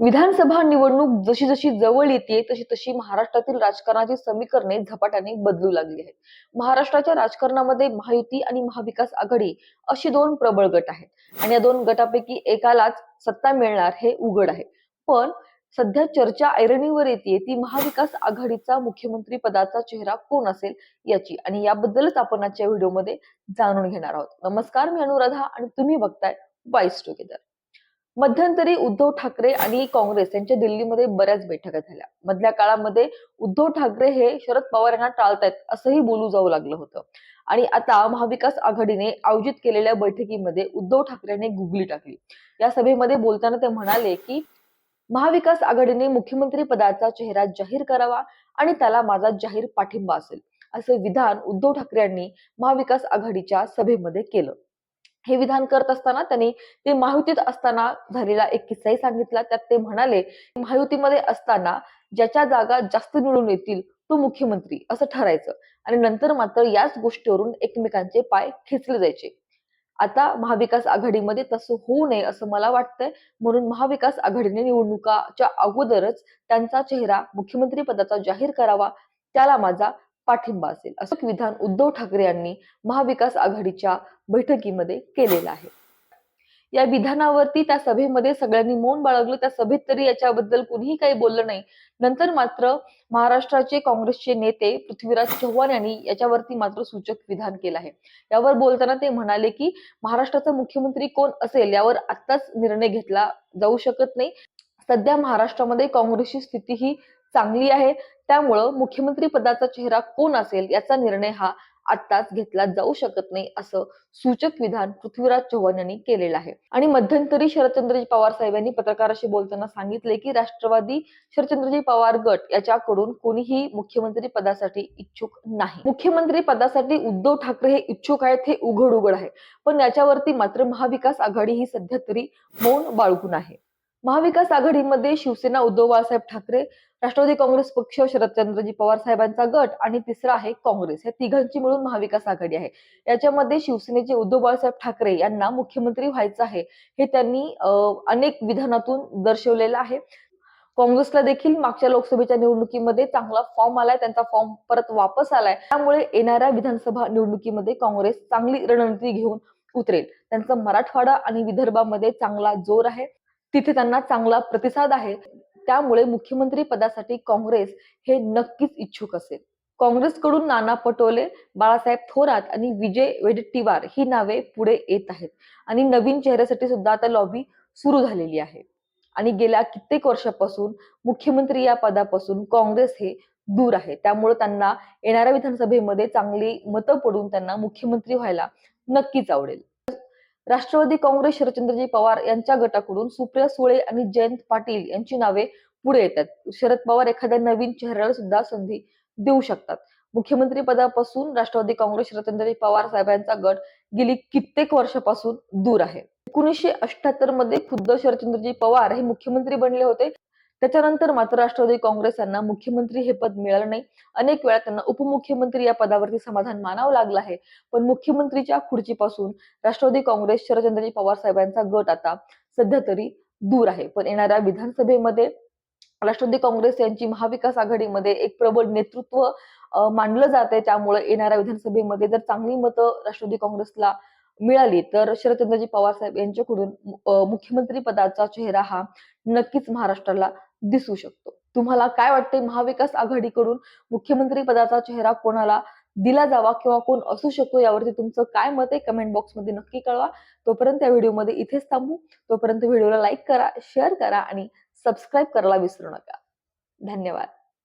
विधानसभा निवडणूक जशी जशी जवळ येते तशी तशी महाराष्ट्रातील राजकारणाची समीकरणे झपाट्याने बदलू लागली आहेत. महाराष्ट्राच्या राजकारणामध्ये महायुती आणि महाविकास आघाडी अशी दोन प्रबळ गट आहेत. आणि या दोन गटापैकी एकालाच सत्ता मिळणार हे उघड आहे. पण सध्या चर्चा ऐरणीवर येते ती महाविकास आघाडीचा मुख्यमंत्री पदाचा चेहरा कोण असेल याची. आणि याबद्दलच आपण आजच्या व्हिडिओमध्ये जाणून घेणार आहोत. नमस्कार मी अनुराधा आणि तुम्ही बघताय वाईस टुगेदर मध्यंतरी उद्धव ठाकरे आणि काँग्रेस यांच्या दिल्लीमध्ये बऱ्याच बैठका झाल्या. मधल्या काळामध्ये उद्धव ठाकरे हे शरद पवार यांना टाळतायत असंही बोलू जाऊ लागलं होतं. आणि आता महाविकास आघाडीने आयोजित केलेल्या बैठकीमध्ये उद्धव ठाकरेंनी गुगली टाकली. या सभेमध्ये बोलताना ते म्हणाले की महाविकास आघाडीने मुख्यमंत्री पदाचा चेहरा जाहीर करावा आणि त्याला माझा जाहीर पाठिंबा असेल. असं विधान उद्धव ठाकरे यांनी महाविकास आघाडीच्या सभेमध्ये केलं. हे विधान करत असताना त्यांनी ते महायुतीत असताना झालेला एक किस्साही सांगितला. त्यात ते म्हणाले महायुतीमध्ये असताना ज्याच्या जागा जास्त निवडून येतील तो मुख्यमंत्री असं ठरायचं. आणि नंतर मात्र याच गोष्टीवरून एकमेकांचे पाय खेचले जायचे. आता महाविकास आघाडीमध्ये तसं होऊ नये असं मला वाटतंय. म्हणून महाविकास आघाडीने निवडणुकाच्या अगोदरच त्यांचा चेहरा मुख्यमंत्री पदाचा जाहीर करावा. त्याला माझा पाठिंबा असेल. असं विधान उद्धव ठाकरे यांनी महाविकास आघाडीच्या बैठकीमध्ये केलेलं आहे. या विधानावरती त्या सभेमध्ये सगळ्यांनी मौन बाळगलं. त्या सभेत तरी याच्याबद्दल कुणीही काही बोललं नाही. नंतर मात्र महाराष्ट्राचे काँग्रेसचे नेते पृथ्वीराज चव्हाण यांनी याच्यावरती मात्र सूचक विधान केलं आहे. यावर बोलताना ते म्हणाले की महाराष्ट्राचा मुख्यमंत्री कोण असेल यावर आत्ताच निर्णय घेतला जाऊ शकत नाही. सध्या महाराष्ट्रामध्ये काँग्रेसची स्थिती ही चांगली आहे. त्यामुळं मुख्यमंत्री पदाचा चेहरा कोण असेल याचा निर्णय हा आत्ताच घेतला जाऊ शकत नाही असं सूचक विधान पृथ्वीराज चव्हाण यांनी केलेलं आहे. आणि मध्यंतरी शरदचंद्रजी पवार साहेब यांनी पत्रकाराशी बोलताना सांगितले की राष्ट्रवादी शरदचंद्रजी पवार गट याच्याकडून कोणीही मुख्यमंत्री पदासाठी इच्छुक नाही. मुख्यमंत्री पदासाठी उद्धव ठाकरे हे इच्छुक आहेत हे उघड उघड आहे. पण याच्यावरती मात्र महाविकास आघाडी ही सध्या तरी मौन बाळगून आहे. महाविकास आघाडीमध्ये शिवसेना उद्धव बाळासाहेब ठाकरे राष्ट्रवादी काँग्रेस पक्ष शरदचंद्रजी पवार साहेबांचा गट आणि तिसरा आहे काँग्रेस. या तिघांची मिळून महाविकास आघाडी आहे. याच्यामध्ये शिवसेनेचे उद्धव बाळासाहेब ठाकरे यांना मुख्यमंत्री व्हायचं आहे हे त्यांनी अनेक विधानातून दर्शवलेलं आहे. काँग्रेसला देखील मागच्या लोकसभेच्या निवडणुकीमध्ये चांगला फॉर्म आलाय त्यांचा फॉर्म परत वापस आलाय. त्यामुळे येणाऱ्या विधानसभा निवडणुकीमध्ये काँग्रेस चांगली रणनीती घेऊन उतरेल. त्यांचा मराठवाडा आणि विदर्भामध्ये चांगला जोर आहे. तिथे त्यांना चांगला प्रतिसाद आहे. त्यामुळे मुख्यमंत्री पदासाठी काँग्रेस हे नक्कीच इच्छुक असेल. काँग्रेसकडून नाना पटोले बाळासाहेब थोरात आणि विजय वेडेट्टीवार ही नावे पुढे येत आहेत. आणि नवीन चेहऱ्यासाठी सुद्धा आता लॉबी सुरू झालेली आहे. आणि गेल्या कित्येक वर्षापासून मुख्यमंत्री या पदापासून काँग्रेस हे दूर आहे. त्यामुळे त्यांना येणाऱ्या विधानसभेमध्ये चांगली मतं पडून त्यांना मुख्यमंत्री व्हायला नक्कीच आवडेल. राष्ट्रवादी काँग्रेस शरदचंद्रजी पवार यांच्या गटाकडून सुप्रिया सुळे आणि जयंत पाटील यांची नावे पुढे येतात. शरद पवार एखाद्या नवीन चेहऱ्याला सुद्धा संधी देऊ शकतात. मुख्यमंत्री पदापासून राष्ट्रवादी काँग्रेस शरदचंद्रजी पवार साहेबांचा गट गेली कित्येक वर्षापासून दूर आहे. एकोणीसशे अठ्याहत्तरमध्ये खुद्द शरदचंद्रजी पवार हे मुख्यमंत्री बनले होते. त्याच्यानंतर मात्र राष्ट्रवादी काँग्रेस यांना मुख्यमंत्री हे पद मिळालं नाही. अनेक वेळा त्यांना उपमुख्यमंत्री या पदावरती समाधान मानावं लागलं आहे. पण मुख्यमंत्रीच्या खुर्चीपासून राष्ट्रवादी काँग्रेस शरदचंद्रजी पवार साहेबांचा गट आता सध्या तरी दूर आहे. पण येणाऱ्या विधानसभेमध्ये राष्ट्रवादी काँग्रेस यांची महाविकास आघाडीमध्ये एक प्रबळ नेतृत्व मानलं जाते त्यामुळे येणाऱ्या विधानसभेमध्ये जर चांगली मतं राष्ट्रवादी काँग्रेसला मिळाली तर शरदचंद्रजी पवार साहेब यांच्याकडून मुख्यमंत्री पदाचा चेहरा हा नक्कीच महाराष्ट्राला दिसू शकतो. तुम्हाला काय वाटते महाविकास आघाडीकडून मुख्यमंत्री पदाचा चेहरा कोणाला दिला जावा किंवा कोण असू शकतो यावरती तुमचं काय मत आहे? कमेंट बॉक्समध्ये नक्की कळवा. तोपर्यंत या व्हिडिओमध्ये इथेच थांबू. तोपर्यंत व्हिडिओला लाईक करा शेअर करा आणि सबस्क्राईब करायला विसरू नका. धन्यवाद.